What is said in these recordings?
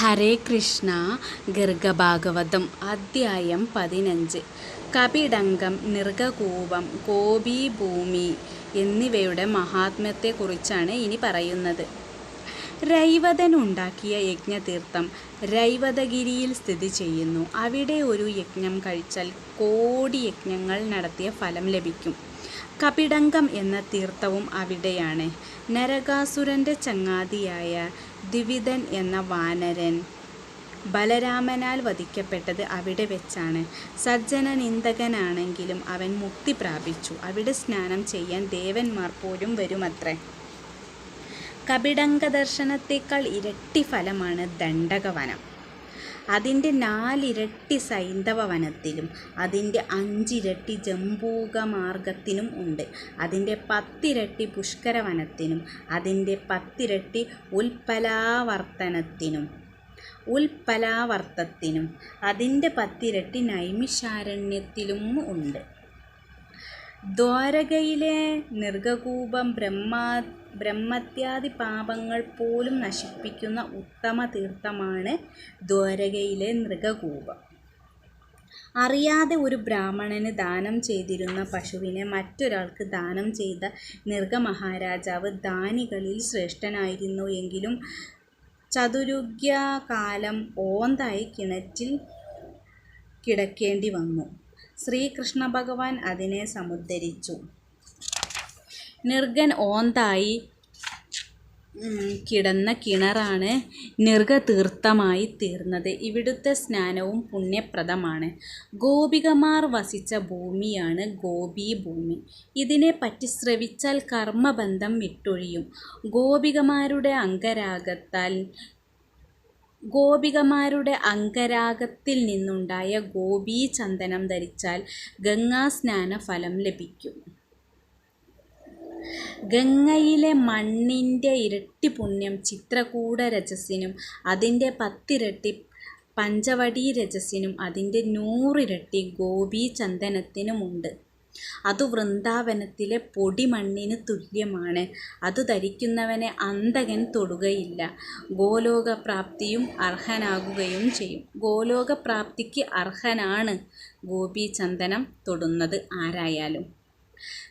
ഹരേ കൃഷ്ണ ഗർഗഭാഗവതം അധ്യായം പതിനഞ്ച്. കപിഡംഗം നിർഗകൂപം കോപീഭൂമി എന്നിവയുടെ മഹാത്മ്യത്തെക്കുറിച്ചാണ് ഇനി പറയുന്നത്. രൈവതൻ ഉണ്ടാക്കിയ യജ്ഞതീർത്ഥം രൈവതഗിരിയിൽ സ്ഥിതി ചെയ്യുന്നു. അവിടെ ഒരു യജ്ഞം കഴിച്ചാൽ കോടി യജ്ഞങ്ങൾ നടത്തിയ ഫലം ലഭിക്കും. കപിടംഗം എന്ന തീർത്ഥവും അവിടെയാണ്. നരകാസുരന്റെ ചങ്ങാതിയായ ദ്വിവിധൻ എന്ന വാനരൻ. ബലരാമനാൽ വധിക്കപ്പെട്ടത് അവിടെ വെച്ചാണ്. സജ്ജന നിന്ദകനാണെങ്കിലും അവൻ മുക്തി പ്രാപിച്ചു. അവിടെ സ്നാനം ചെയ്യാൻ ദേവന്മാർ പോലും വരുമത്രേ. കപിടംഗ ദർശനത്തേക്കാൾ ഇരട്ടി ഫലമാണ് ദണ്ഡകവനം. അതിന്റെ നാലിരട്ടി സൈന്ധവ വനത്തിലും അതിന്റെ അഞ്ചിരട്ടി ജംബൂകമാർഗത്തിനും ഉണ്ട്. അതിന്റെ പത്തിരട്ടി പുഷ്കര വനത്തിനും അതിന്റെ പത്തിരട്ടി ഉൽപ്പലാവർത്തനത്തിനും ഉൽപ്പലാവർത്തത്തിനും അതിന്റെ പത്തിരട്ടി നൈമിഷാരണ്യത്തിലും ഉണ്ട്. ദ്വാരകയിലെ നിർഗകൂപം ബ്രഹ്മാ ബ്രഹ്മത്യാദി പാപങ്ങൾ പോലും നശിപ്പിക്കുന്ന ഉത്തമ തീർത്ഥമാണ് ദ്വാരകയിലെ നൃഗകൂപം അറിയാതെ ഒരു ബ്രാഹ്മണന് ദാനം ചെയ്തിരുന്ന പശുവിനെ മറ്റൊരാൾക്ക് ദാനം ചെയ്ത നിർഗമഹാരാജാവ് ദാനികളിൽ ശ്രേഷ്ഠനായിരുന്നു എങ്കിലും ചതുരുഗ്യകാലം ഓന്തായി കിണറ്റിൽ കിടക്കേണ്ടി വന്നു. ശ്രീകൃഷ്ണ ഭഗവാൻ അതിനെ സമുദ്ധരിച്ചു. നിർഗൻ ഓന്തായി കിടന്ന കിണറാണ് നിർഗതീർത്ഥമായി തീർന്നത്. ഇവിടുത്തെ സ്നാനവും പുണ്യപ്രദമാണ്. ഗോപികമാർ വസിച്ച ഭൂമിയാണ് ഗോപി ഭൂമി. ഇതിനെപ്പറ്റി ശ്രവിച്ചാൽ കർമ്മബന്ധം വിട്ടൊഴിയും. ഗോപികമാരുടെ അംഗരാഗത്താൽ ഗോപികമാരുടെ അങ്കരാഗത്തിൽ നിന്നുണ്ടായ ഗോപീചന്ദനം ധരിച്ചാൽ ഗംഗാസ്നാന ഫലം ലഭിക്കും. ഗംഗയിലെ മണ്ണിന്റെ ഇരട്ടി പുണ്യം ചിത്രകൂട രജസിനും അതിന്റെ പത്തിരട്ടി പഞ്ചവടി രജസിനും അതിന്റെ നൂറിരട്ടി ഗോപീചന്ദനത്തിനുമുണ്ട് അതു വൃന്ദാവനത്തിലെ പൊടിമണ്ണിന് തുല്യമാണ്. അത് ധരിക്കുന്നവനെ അന്തകൻ തൊടുകയില്ല. ഗോലോകപ്രാപ്തിയും അർഹനാകുകയും ചെയ്യും. ഗോലോകപ്രാപ്തിക്ക് അർഹനാണ് ഗോപീചന്ദനം തൊടുന്നത് ആരായാലും.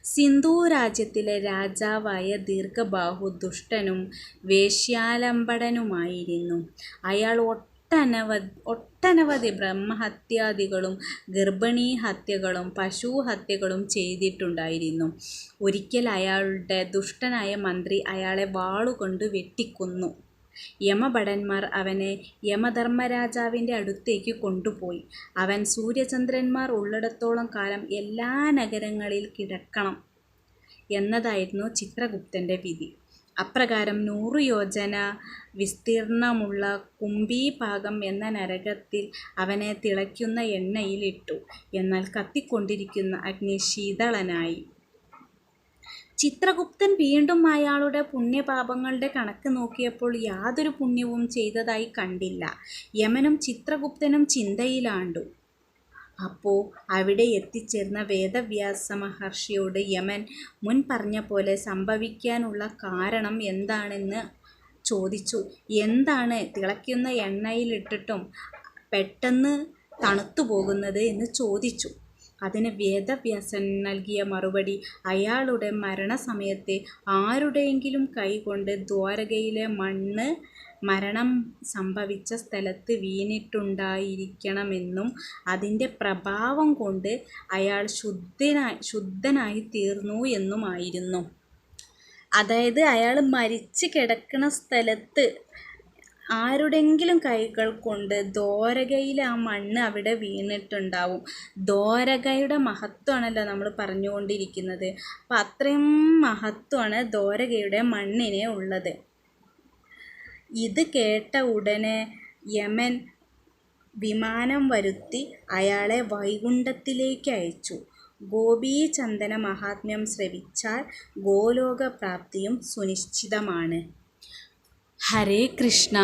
സിന്ധു രാജ്യത്തിലെ രാജാവായ ദീർഘബാഹു ദുഷ്ടനും വേശ്യാലംബടനുമായിരുന്നു. അയാൾ ഒട്ടനവധി ഒട്ടനവധി ബ്രഹ്മഹത്യാദികളും ഗർഭിണീ ഹത്യകളും പശു ഹത്യകളും ചെയ്തിട്ടുണ്ടായിരുന്നു. ഒരിക്കൽ അയാളുടെ ദുഷ്ടനായ മന്ത്രി അയാളെ വാളുകൊണ്ട് വെട്ടിക്കുന്നു. യമഭടന്മാർ അവനെ യമധർമ്മരാജാവിന്റെ അടുത്തേക്ക് കൊണ്ടുപോയി. അവൻ സൂര്യചന്ദ്രന്മാർ ഉള്ളിടത്തോളം കാലം എല്ലാ നഗരങ്ങളിൽ കിടക്കണം എന്നതായിരുന്നു ചിത്രഗുപ്തന്റെ വിധി. അപ്രകാരം നൂറ് യോജന വിസ്തീർണമുള്ള കുംഭീഭാഗം എന്ന നരകത്തിൽ അവനെ തിളയ്ക്കുന്ന എണ്ണയിലിട്ടു. എന്നാൽ കത്തിക്കൊണ്ടിരിക്കുന്ന അഗ്നി ശീതളനായി. ചിത്രഗുപ്തൻ വീണ്ടും അയാളുടെ പുണ്യപാപങ്ങളുടെ കണക്ക് നോക്കിയപ്പോൾ യാതൊരു പുണ്യവും ചെയ്തതായി കണ്ടില്ല. യമനും ചിത്രഗുപ്തനും ചിന്തയിലാണ്ടു. അപ്പോൾ അവിടെ എത്തിച്ചേർന്ന വേദവ്യാസ മഹർഷിയോട് യമൻ മുൻ പറഞ്ഞ പോലെ സംഭവിക്കാനുള്ള കാരണം എന്താണെന്ന് ചോദിച്ചു. എന്താണ് തിളയ്ക്കുന്ന എണ്ണയിലിട്ടിട്ടും പെട്ടെന്ന് തണുത്തു പോകുന്നത് എന്ന് ചോദിച്ചു. അതിന് വേദവ്യാസൻ നൽകിയ മറുപടി അയാളുടെ മരണസമയത്തെ ആരുടെയെങ്കിലും കൈകൊണ്ട് ദ്വാരകയിലെ മണ്ണ് മരണം സംഭവിച്ച സ്ഥലത്ത് വീണിട്ടുണ്ടായിരിക്കണമെന്നും അതിന്റെ പ്രഭാവം കൊണ്ട് അയാൾ ശുദ്ധനായി ശുദ്ധനായി തീർന്നു എന്നുമായിരുന്നു. അതായത് അയാൾ മരിച്ചു കിടക്കുന്ന സ്ഥലത്ത് ആരുടെങ്കിലും കൈകൾ കൊണ്ട് ദ്വാരകയിൽ ആ മണ്ണ് അവിടെ വീണിട്ടുണ്ടാവും. ദ്വാരകയുടെ മഹത്വമാണല്ലോ നമ്മൾ പറഞ്ഞുകൊണ്ടിരിക്കുന്നത്. അപ്പം അത്രയും മഹത്വമാണ് ദ്വാരകയുടെ മണ്ണിനെ ഉള്ളത്. ഇത് കേട്ട ഉടനെ യമൻ വിമാനം വരുത്തി അയാളെ വൈകുണ്ഠത്തിലേക്ക് അയച്ചു. ഗോപീചന്ദന മഹാത്മ്യം ശ്രവിച്ചാൽ ഗോലോകപ്രാപ്തിയും സുനിശ്ചിതമാണ്. ഹരേ കൃഷ്ണ